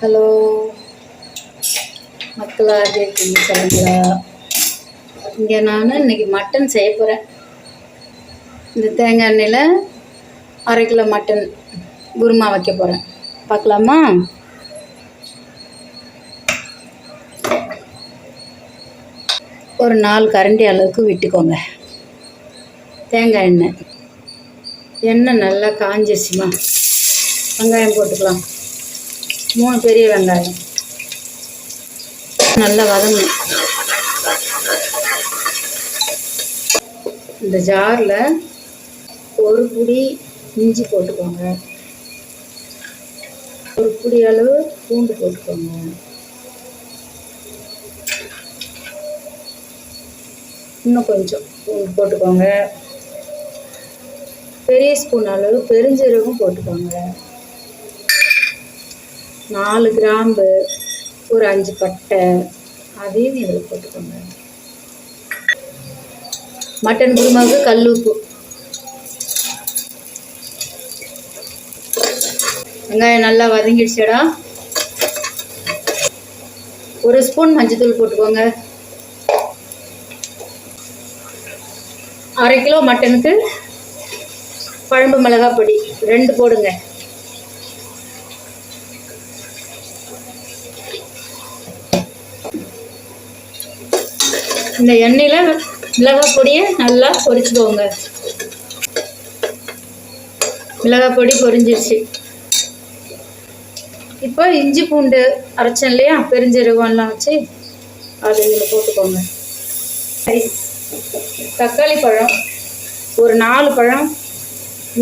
Hello. மக்களா எப்படி இருக்கீங்க? சொல்லுங்களா இங்கே நான் இன்னைக்கு மட்டன் செய்ய போகிறேன் இந்த தேங்காய் எண்ணெயில் அரை கிலோ மட்டன் குருமா வைக்க போகிறேன் பார்க்கலாமா? ஒரு நாலு கரண்டி அளவுக்கு விட்டுக்கோங்க. தேங்காய் எண்ணெய். எண்ணெய் நல்லா காஞ்சிருச்சுமா? வெங்காயம் போட்டுக்கலாம். மூணு பெரிய வெங்காயம். நல்லா வதங்கணும் இந்த ஜாரில் ஒரு புடி இஞ்சி போட்டுக்கோங்க. ஒரு புடி அளவு பூண்டு போட்டுக்கோங்க. இன்னும் கொஞ்சம் பூண்டு போட்டுக்கோங்க. பெரிய ஸ்பூன் அளவு பெருஞ்சீரகம் போட்டுக்கோங்க. நாலு கிராம்பு ஒரு அஞ்சு பட்டை அதையும் இதில் போட்டுக்கோங்க. மட்டன் குருமாவுக்கு கல் உப்பு. வெங்காயம் நல்லா வதங்கிடுச்சடா. ஒரு ஸ்பூன் மஞ்சத்தூள் போட்டுக்கோங்க. அரை கிலோ மட்டனுக்கு குழம்பு மிளகாய் பொடி ரெண்டு போடுங்க. இந்த எண்ணெயில் மிளகாய் பொடியை நல்லா பொரிச்சுக்கோங்க. மிளகாய் பொடி பொரிஞ்சிருச்சு. இப்போ இஞ்சி பூண்டு அரைச்சேன் இல்லையா? பெருஞ்சீரகம்லாம் வச்சு அது இதில் போட்டுக்கோங்க. தக்காளி பழம் ஒரு நாலு பழம்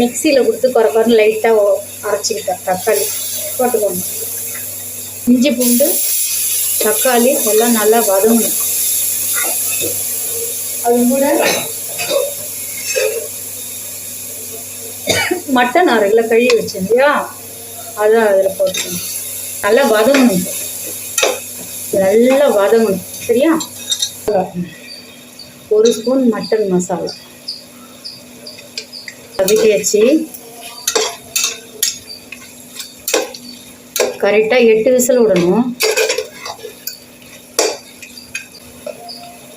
மிக்சியில் கொடுத்து குறை குறைன்னு லைட்டாக அரைச்சிக்கிட்டேன். தக்காளி போட்டுக்கோங்க. இஞ்சி பூண்டு தக்காளி எல்லாம் நல்லா வதங்கணும். அது கூட மட்டன் அரை கிலோ கழுவி வச்சேன் இல்லையா அதை அதில் போட்டுக்கணும் நல்லா வதங்கணும் நல்லா வதங்கணும். சரியா? ஒரு ஸ்பூன் மட்டன் மசாலா. வதக்கியாச்சு. கரெக்டாக எட்டு விசில் விடணும்.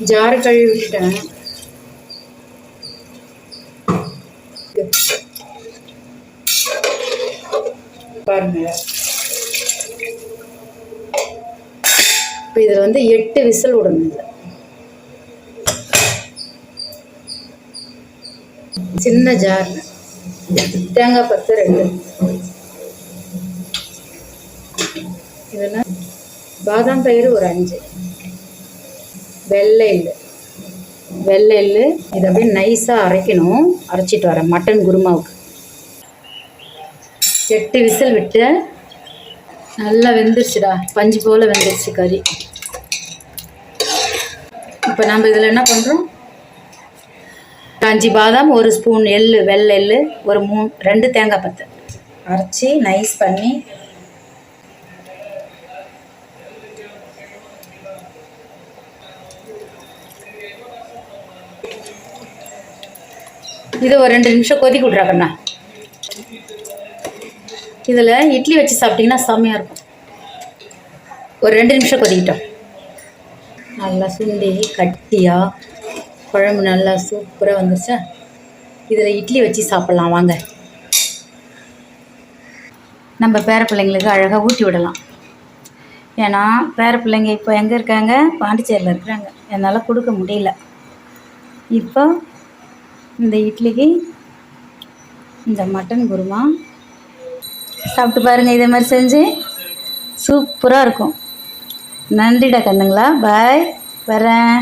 ஜார் கழுவி விட்டுட்டேன் பாருங்க. இப்போ இதில் வந்து எட்டு விசில் விடணும் சின்ன ஜார் தேங்காய் பத்து ரெண்டு. இதெல்லாம் பாதாம் பயிறு ஒரு அஞ்சு. வெள்ளை எள்ளு வெள்ளை எள்ளு இதை அப்படியே நைஸாக அரைக்கணும். அரைச்சிட்டு வரேன் மட்டன் குருமாவுக்கு. எட்டு விசில் விட்டு நல்லா வெந்துருச்சுடா. பஞ்சு போல் வெந்துருச்சு கறி. இப்போ நம்ம இதில் என்ன பண்ணுறோம் அஞ்சு பாதாம் ஒரு ஸ்பூன் எள்ளு வெள்ளை எள்ளு ஒரு மூணு ரெண்டு தேங்காய் பத்து. அரைச்சி நைஸ் பண்ணி இதை ஒரு ரெண்டு நிமிஷம் கொதிக்க விட்றா கண்ணா. இதில் இட்லி வச்சு சாப்பிட்டிங்கன்னா செம்மையாக இருக்கும். ஒரு ரெண்டு நிமிஷம் கொதிக்கிட்டோம். நல்லா சுண்டி கட்டியாக குழம்பு நல்லா சூப்பராக வந்துருச்சா? இதில் இட்லி வச்சு சாப்பிட்லாம் வாங்க. நம்ம பேர பிள்ளைங்களுக்கு அழகாக ஊட்டி விடலாம். ஏன்னா பேர பிள்ளைங்க இப்போ எங்கே இருக்காங்க? பாண்டிச்சேரியில் இருக்கிறாங்க. என்னால் கொடுக்க முடியல. இப்போ இந்த இட்லிக்கு இந்த மட்டன் குருமா. சாப்பிட்டு பாருங்கள் இதே மாதிரி செஞ்சு சூப்பராக இருக்கும். நன்றிடா கண்ணுங்களா. பாய். வரேன்.